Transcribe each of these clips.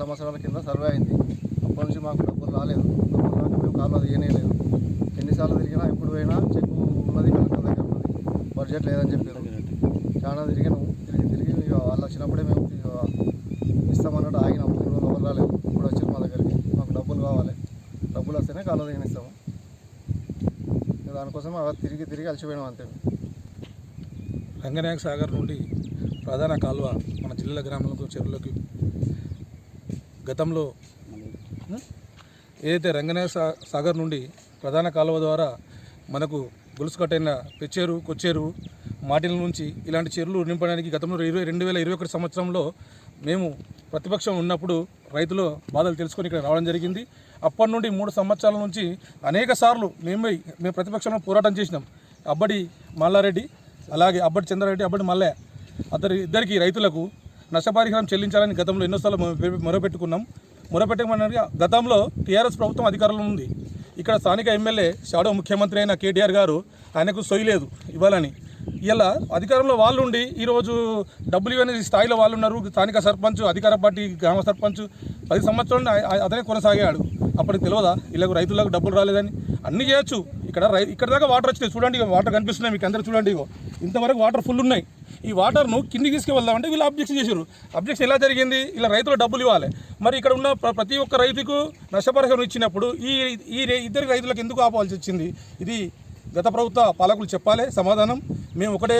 సంవత్సరాల కింద సర్వ్ అయింది. అప్పటి నుంచి డబ్బులు రాక మేము కాలువ తీయనే లేదు. ఎన్నిసార్లు తిరిగినా ఎప్పుడు పోయినా చెక్ ఉన్నది కలెక్టర్ దగ్గర ఉన్నది. బడ్జెట్ లేదని చెప్పారు. చాలా తిరిగినాము తిరిగి తిరిగి ఇక వాళ్ళు వచ్చినప్పుడే మేము ఇస్తామన్నట్టు ఆగినాం. ఇన్ని రోజులు ఎవరు రాలేదు. ఇప్పుడు వచ్చారు మా దగ్గరికి. మాకు డబ్బులు కావాలి. డబ్బులు వస్తేనే కాలువ తీయనిస్తాము దానికోసం అలా తిరిగి తిరిగి అలసిపోయినాం అంతే. రంగనాయక సాగర్ నుండి ప్రధాన కాలువ మన జిల్లా గ్రామాలకు చెరువులకు గతంలో ఏదైతే రంగనాయ సా సాగర్ నుండి ప్రధాన కాలువ ద్వారా మనకు గొలుసు కట్టైన పెచ్చేరు కొచ్చేరు మాటిల నుంచి ఇలాంటి చెరువులు నింపడానికి గతంలో ఇరవై రెండు వేల ఇరవై ఒకటి సంవత్సరంలో మేము ప్రతిపక్షం ఉన్నప్పుడు రైతుల బాధలు తెలుసుకొని ఇక్కడ రావడం జరిగింది. అప్పటి నుండి మూడు సంవత్సరాల నుంచి అనేక సార్లు మేము మేము ప్రతిపక్షంలో పోరాటం చేసినాం. అబ్బడి మల్లారెడ్డి అలాగే అబ్బడి చంద్రారెడ్డి అబ్బడి మల్లయ్య అతని ఇద్దరికి రైతులకు నష్టపరిహారం చెల్లించాలని గతంలో ఎన్నోసార్లు మొరపెట్టుకున్నాం. మొరపెట్టమని గతంలో టీఆర్ఎస్ ప్రభుత్వం అధికారంలో ఉంది. ఇక్కడ స్థానిక ఎమ్మెల్యే షాడో ముఖ్యమంత్రి అయిన కేటీఆర్ గారు ఆయనకు సొయ్యలేదు ఇవ్వాలని. ఇలా అధికారంలో వాళ్ళు ఉండి ఈరోజు డబ్బులు ఇవ్వని స్థాయిలో వాళ్ళు ఉన్నారు స్థానిక సర్పంచ్ అధికార పార్టీ గ్రామ సర్పంచ్ పది సంవత్సరాలు అతనే కొనసాగాడు. అప్పటికి తెలియదా? ఇలాగ రైతులకు డబ్బులు రాలేదని. అన్నీ చేయొచ్చు. ఇక్కడ రై ఇక్కడ దాకా వాటర్ వచ్చినాయి. చూడండి వాటర్ కనిపిస్తున్నాయి. మీకు అందరూ చూడండి ఇగో. ఇంతవరకు వాటర్ ఫుల్ ఉన్నాయి. ఈ వాటర్ను కిందికి తీసుకువెళ్దామంటే వీళ్ళు అబ్జెక్షన్ చేశారు. అబ్జెక్షన్ ఎలా జరిగింది? ఇలా రైతులు డబ్బులు ఇవ్వాలి. మరి ఇక్కడ ఉన్న ప్రతి ఒక్క రైతుకు నష్టపరిహారం ఇచ్చినప్పుడు ఈ ఈ ఇద్దరు రైతులకు ఎందుకు ఆపాల్సి వచ్చింది? ఇది గత ప్రభుత్వ పాలకులు చెప్పాలి సమాధానం. మేము ఒకటే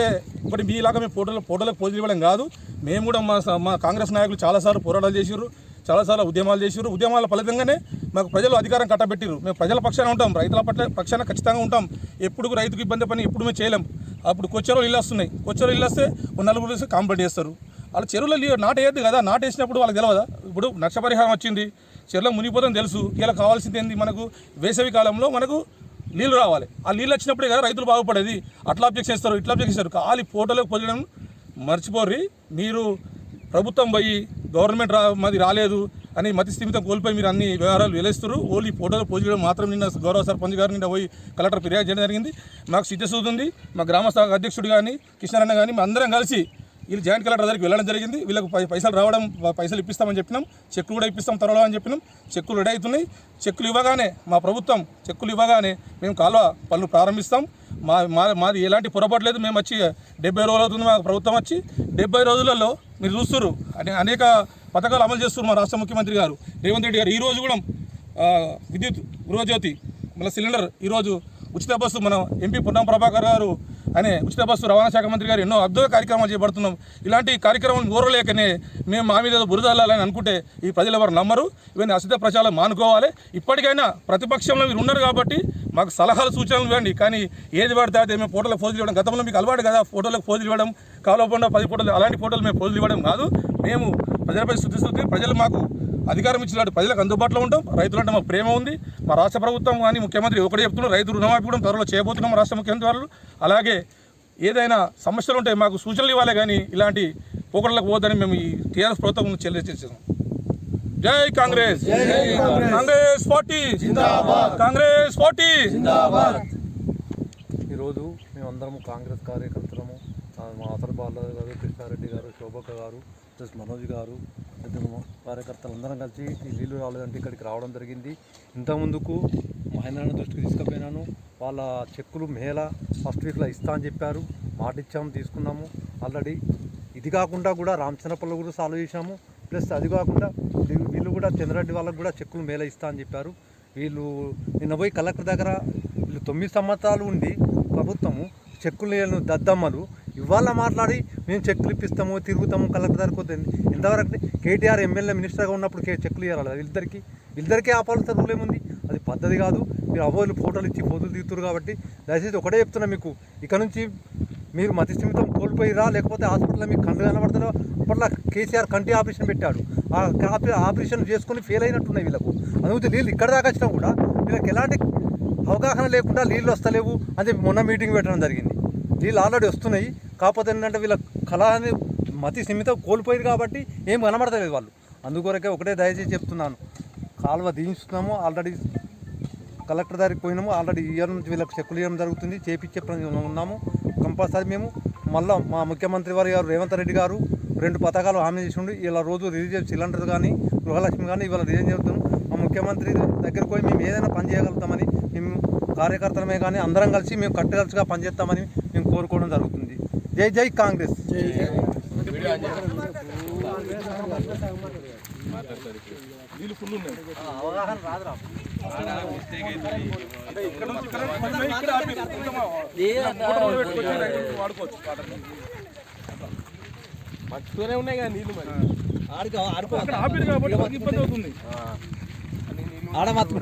ఒకటి మీలాగా మేము ఫోటోలు ఫోటోలకు పోజులు ఇవ్వడం కాదు. మేము కూడా మా మా కాంగ్రెస్ నాయకులు చాలాసార్లు పోరాటాలు చేసిర్రు చాలాసార్లు ఉద్యమాలు చేసిర్రు ఉద్యమాల ఫలితంగానే మాకు ప్రజలు అధికారం కట్టబెట్టిర్రు. మేము ప్రజల పక్షాన ఉంటాం రైతుల పట్ల పక్షాన ఖచ్చితంగా ఉంటాం. ఎప్పుడు రైతుకు ఇబ్బంది పని ఎప్పుడు మేము చేయలేం. అప్పుడు కొచ్చెరువులు ఇల్లు వస్తున్నాయి. కొచ్చెరువులు ఇల్లు వస్తే నలుగురు వేసి చేస్తారు. వాళ్ళ చెరువులో నీ- నాటేయద్దు కదా నాటేసినప్పుడు వాళ్ళకి తెలియదా ఇప్పుడు నష్టపరిహారం వచ్చింది చెరువులో మునిగిపోతుందని తెలుసు. ఇలా కావాల్సింది ఏంది? మనకు వేసవి కాలంలో మనకు నీళ్ళు రావాలి. ఆ నీళ్ళు వచ్చినప్పుడే కదా రైతులు బాగుపడేది. అట్లా అబ్జెక్ట్ చేస్తారు ఇట్లా అబ్జెక్ట్ చేస్తారు. ఖాళీ ఫోటోలకు పొందడం మర్చిపోర్రి. మీరు ప్రభుత్వం పోయి గవర్నమెంట్ రా మాది రాలేదు అని మతి స్థిమితం కోల్పోయి మీరు అన్ని వ్యవహారాలు వెలేస్తారు ఓన్లీ ఫోటోలు పోజడం మాత్రం నిన్న గౌరవ సర్పంచ్ గారు నిన్న పోయి కలెక్టర్ ఫిర్యాదు చేయడం జరిగింది. మాకు సిద్ధసూది ఉంది. మా గ్రామ అధ్యక్షుడు కానీ కిషనరన్న కానీ మా అందరం కలిసి వీళ్ళు జాయింట్ కలెక్టర్ దగ్గరికి వెళ్ళడం జరిగింది. వీళ్ళకి పైసలు రావడం పైసలు ఇప్పిస్తామని చెప్పినాం. చెక్కులు కూడా ఇప్పిస్తాం త్వరలో అని చెప్పినాం. చెక్కులు రెడీ అవుతున్నాయి. చెక్కులు ఇవ్వగానే మా ప్రభుత్వం చెక్కులు ఇవ్వగానే మేము కాలువ పనులు ప్రారంభిస్తాం. మా మా మాది ఎలాంటి పొరపాటు లేదు. మేము వచ్చి డెబ్బై రోజులు అవుతుంది మా ప్రభుత్వం వచ్చి డెబ్బై రోజులలో మీరు చూస్తున్నారు అనే అనేక పథకాలు అమలు చేస్తున్నారు మా రాష్ట్ర ముఖ్యమంత్రి గారు. రేవంత్ రెడ్డి గారు ఈరోజు కూడా విద్యుత్ గృహజ్యోతి మళ్ళీ సిలిండర్ ఈరోజు ఉచిత బస్సు మన ఎంపీ పున్నం ప్రభాకర్ గారు అనే ఉచిత బస్సు రవాణా శాఖ మంత్రి గారు ఎన్నో అద్భుత కార్యక్రమాలు చేపడుతున్నాం. ఇలాంటి కార్యక్రమం ఊరలేకనే మేము మా మీద బురదల్లాలని అనుకుంటే ఈ ప్రజలు ఎవరు నమ్మరు. ఇవన్నీ అసిద్ధ ప్రచారం మానుకోవాలి. ఇప్పటికైనా ప్రతిపక్షంలో మీరు ఉన్నారు కాబట్టి మాకు సలహాలు సూచనలు ఇవ్వండి. కానీ ఏది పడితే అయితే మేము ఫోటోలకు ఫోజులు ఇవ్వడం గతంలో మీకు అలవాటు కదా ఫోటోలకు ఫోజులు ఇవ్వడం కాలువ పది ఫోటోలు అలాంటి ఫోటోలు మేము ఫోజులు ఇవ్వడం కాదు. మేము ప్రజలపై శుద్ధిస్తుంది ప్రజలు మాకు అధికారం ఇచ్చినట్టు ప్రజలకు అందుబాటులో ఉంటాం. రైతులంటే మాకు ప్రేమ ఉంది. మా రాష్ట్ర ప్రభుత్వం కానీ ముఖ్యమంత్రి ఒకటే చెప్తున్నారు రైతు రుణమాఫీ కూడా త్వరలో చేయబోతున్నాం రాష్ట్ర ముఖ్యమంత్రి వారు అలాగే ఏదైనా సమస్యలు ఉంటే మాకు సూచనలు ఇవ్వాలి కానీ ఇలాంటి పోకడలకు పోదని మేము ఈ టీఆర్ఎస్ ప్రభుత్వం చెల్లించేసాం. జై కాంగ్రెస్. కాంగ్రెస్. పార్టీ. కాంగ్రెస్ పార్టీ. ఈరోజు మేమందరం కాంగ్రెస్ కార్యకర్తలము మా అసలు బాలరాజు గారు కృష్ణారెడ్డి గారు శోభక్క గారు జస్టిస్ మనోజ్ గారు ఇద్దరు కార్యకర్తలు అందరం కలిసి ఈ నీళ్ళు రాలేదంటే ఇక్కడికి రావడం జరిగింది. ఇంతకుముందుకు మా ఆయన దృష్టికి తీసుకుపోయినాను. వాళ్ళ చెక్కులు మేళ ఫస్ట్ వీక్లో ఇస్తా అని చెప్పారు. మాట ఇచ్చాము తీసుకున్నాము. ఆల్రెడీ ఇది కాకుండా కూడా రామచంద్రపల్లి కూడా సాల్వ్ చేశాము. ప్లస్ అది కాకుండా వీళ్ళు- వీళ్ళు కూడా చంద్రరెడ్డి వాళ్ళకు కూడా చెక్కులు మేళ ఇస్తా అని చెప్పారు. వీళ్ళు నిన్న పోయి కలెక్టర్ దగ్గర వీళ్ళు తొమ్మిది సంవత్సరాలు ఉండి ప్రభుత్వము చెక్కులు దద్దమ్మలు ఇవాళ మాట్లాడి మేము చెక్కులు ఇప్పిస్తాము తిరుగుతాము కలెక్టర్ దగ్గరకు ఎంతవరకు కేటీఆర్ ఎమ్మెల్యే మినిస్టర్గా ఉన్నప్పుడు కే- చెక్కులు ఇవ్వాలి వీళ్ళిద్దరికి వీళ్ళిద్దరికీ ఆపాల్సిన రూల్ ఏముంది? అది పద్ధతి కాదు. మీరు అవ్వలు ఫోటోలు ఇచ్చి ఫోటోలు తీస్తున్నారు కాబట్టి దయచేసి ఒకటే చెప్తున్నా మీకు. ఇక నుంచి మీరు మతి స్థిమితం కోల్పోయిరా? లేకపోతే హాస్పిటల్లో మీకు కండు కనబడతారో అప్పట్లో కేసీఆర్ కంటి ఆపరేషన్ పెట్టాడు. ఆ ఆపరేషన్ చేసుకుని ఫెయిల్ అయినట్టున్నాయి వీళ్ళకు. అందుకే నీళ్ళు ఇక్కడ దాకా వచ్చినా కూడా వీళ్ళకి ఎలాంటి అవగాహన లేకుండా నీళ్ళు వస్తలేవు అని మొన్న మీటింగ్ పెట్టడం జరిగింది. నీళ్ళు ఆల్రెడీ వస్తున్నాయి. కాకపోతే ఏంటంటే వీళ్ళ కళ అనేది మతి స్థిమితం కోల్పోయింది కాబట్టి ఏం కనబడతలేదు వాళ్ళు. అందుకొరకే ఒకటే దయచేసి చెప్తున్నాను. కాలువ దించుతున్నాము ఆల్రెడీ కలెక్టర్ దగ్గరికి పోయినాము ఆల్రెడీ ఇయర్ నుంచి వీళ్ళకి చెక్కులు ఇవ్వడం జరుగుతుంది చేపించే ఉన్నాము. కంపల్సరీ మేము మళ్ళా మా ముఖ్యమంత్రి వారి గారు రేవంత్ రెడ్డి గారు రెండు పథకాలు హామీ చేసిండు. ఇలా రోజు రిలీజ్ సిలిండర్ కానీ గృహలక్ష్మి కానీ ఇవాళ రిలీజ్ చేస్తున్నాం. మా ముఖ్యమంత్రి దగ్గరకు పోయి మేము ఏదైనా పని చేయగలుగుతామని మేము కార్యకర్తలమే కానీ అందరం కలిసి మేము కట్టుకలుసుగా పనిచేస్తామని మేము కోరుకోవడం జరుగుతుంది. జై జై కాంగ్రెస్. ఉన్నాయి అవగాహన రాదురా మర్చిపోనే ఉన్నాయి కదా నీళ్ళు మరి అక్కడ ఆపిరు కాబట్టి ఇబ్బంది అవుతుంది ఆడ మాత్రం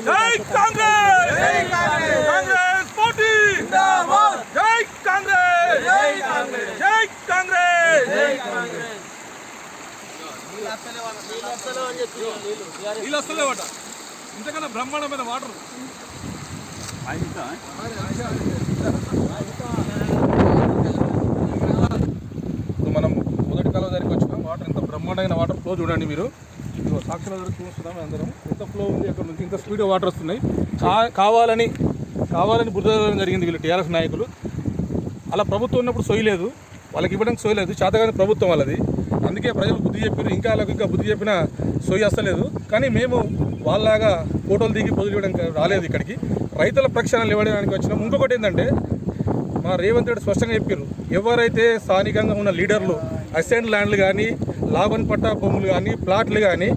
కాంగ్రెస్! జై కాంగ్రెస్! కాంగ్రెస్ పార్టీ జిందాబాద్! జై కాంగ్రెస్! జై కాంగ్రెస్! జై కాంగ్రెస్! జై కాంగ్రెస్! నీళ్ళు వస్తలేవట ఇంతకన్నా బ్రహ్మాండమైన వాటర్ ఇప్పుడు మనం మొదటి కాలువ దగ్గరికి వచ్చినాం. వాటర్ ఇంత బ్రహ్మాండమైన వాటర్ ఫ్లో చూడండి మీరు. ఇదిగో సాక్షుల దగ్గర చూస్తున్నాం అందరం. ఎంత ఫ్లో ఉంది అక్కడ నుంచి ఇంత స్పీడ్గా వాటర్ వస్తున్నాయి. కావాలని కావాలని బురద జరిగింది వీళ్ళు టీఆర్ఎస్ నాయకులు. అలా ప్రభుత్వం ఉన్నప్పుడు సోయలేదు. వాళ్ళకి ఇవ్వడానికి సోయలేదు. చేతగాని ప్రభుత్వం వాళ్ళది. అందుకే ప్రజలు బుద్ధి చెప్పారు ఇంకా వాళ్ళకి ఇంకా బుద్ధి చెప్పినా సొయ్యి అస్తలేదు. కానీ మేము వాళ్ళలాగా ఫోటోలు దిగి పొదులు ఇవ్వడానికి రాలేదు ఇక్కడికి. రైతుల ప్రక్షాళనలు ఇవ్వడానికి వచ్చినాం ఇంకొకటి ఏంటంటే మా రేవంత్ రెడ్డి స్పష్టంగా చెప్పారు ఎవరైతే స్థానికంగా ఉన్న లీడర్లు అసెంట్ ల్యాండ్లు కానీ లాభన్ పట్టా భూములు కానీ ప్లాట్లు కానీ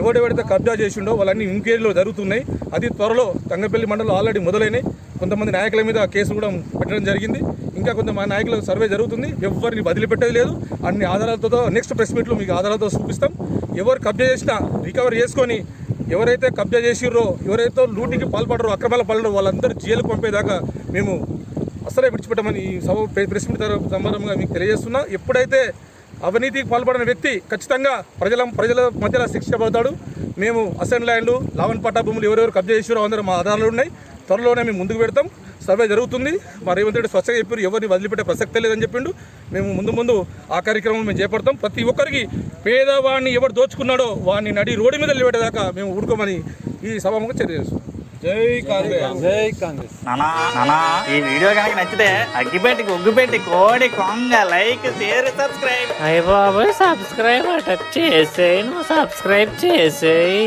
ఎవడెవడైతే కబ్జా చేసిండో వాళ్ళన్నీ ఇంక్వైరీలో జరుగుతున్నాయి. అది త్వరలో తంగపల్లి మండలం ఆల్రెడీ మొదలైనాయి. కొంతమంది నాయకుల మీద కేసు కూడా పెట్టడం జరిగింది. ఇంకా కొంతమంది నాయకుల సర్వే జరుగుతుంది. ఎవరిని వదిలిపెట్టేది లేదు. అన్ని ఆధారాలతో నెక్స్ట్ ప్రెస్ మీట్లో మీకు ఆధారాలతో చూపిస్తాం. ఎవరు కబ్జా చేసినా రికవర్ చేసుకొని ఎవరైతే కబ్జా చేసిర్రో ఎవరైతే లూటికి పాల్పడరో అక్రమాల పాల్పడరో వాళ్ళందరూ జైలుకు పంపేదాకా మేము అసలే విడిచిపెట్టమని ఈ సభ ప్రెస్ మీట్ సంబంధంగా మీకు తెలియజేస్తున్నా. ఎప్పుడైతే అవినీతికి పాల్పడిన వ్యక్తి ఖచ్చితంగా ప్రజల ప్రజల మధ్యలో శిక్ష పడతాడు. మేము అసెంట్ ల్యాండ్లు లావన్ పట్టా భూములు ఎవరెవరు కబ్జా చేసారో అందరూ మా ఆధారాలు ఉన్నాయి. త్వరలోనే మేము ముందుకు పెడతాం. సర్వే జరుగుతుంది. మా రేవంత్ రెడ్డి స్వచ్ఛంగా చెప్పారు ఎవరిని వదిలిపెట్టే ప్రసక్తే లేదని చెప్పిండు. మేము ముందు ముందు ఆ కార్యక్రమం మేము చేపడతాం. ప్రతి ఒక్కరికి పేదవాడిని ఎవరు దోచుకున్నాడో వాడిని నడి రోడ్డు మీద నిలబెట్టేదాకా మేము ఊరుకోమని ఈ సభముగా చర్య చేస్తాం జై కాంగ్రెస్. జై కాంగ్రెస్. నానా నానా ఈ వీడియో కనుక నచ్చితే అగ్గిపెట్టి ఒగ్గుపెట్టి కోడి కొంగ లైక్ షేర్ సబ్స్క్రైబ్. అయ్య బాబాయ్ సబ్స్క్రైబ్ అట. చేసేయి నువ్వు సబ్స్క్రైబ్ చేసేయి.